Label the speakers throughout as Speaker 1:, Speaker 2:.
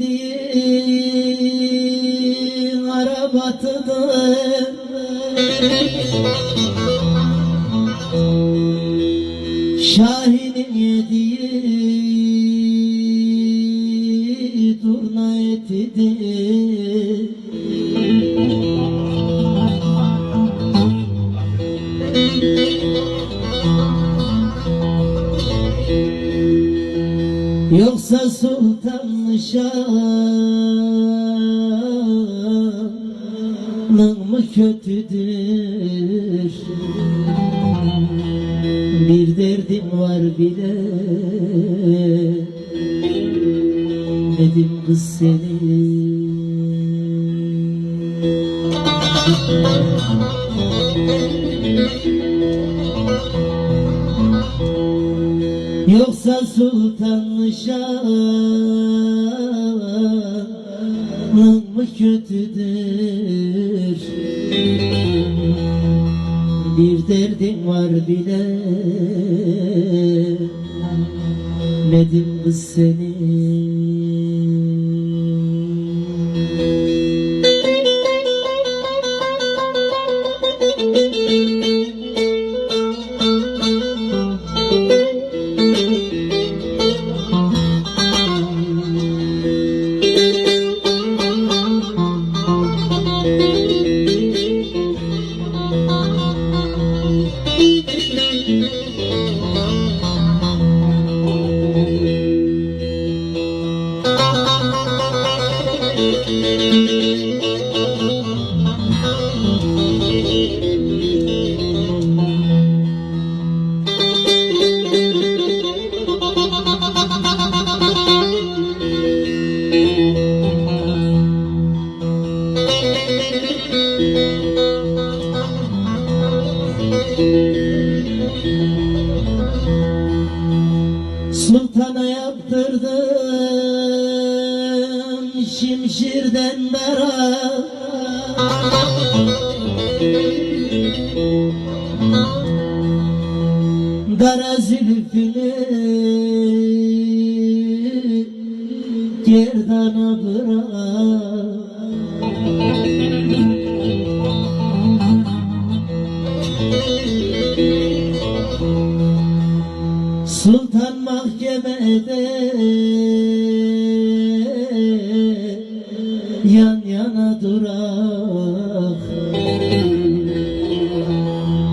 Speaker 1: bindiği arabatıdır. Şahit Yoksa Sultan Şah'ın mı kötüdür? Bir derdim var bile. Nedim kız seni Yoksa Sultan Şah'ın mı kötüdür? Bir derdim var bile. Nedim kız seni Sultana yaptırdım şimşirden dara Kara zülfünü gerdana bırak Sultan mahkemede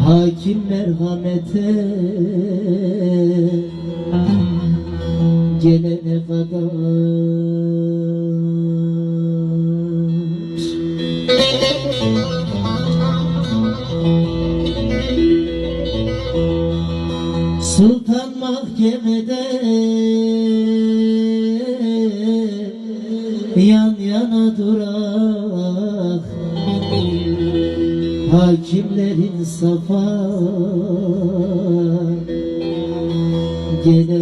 Speaker 1: Hakim merhamete gelene kadar Sultan mahkemede yan yana durak. Hakimlerin safa? Gelene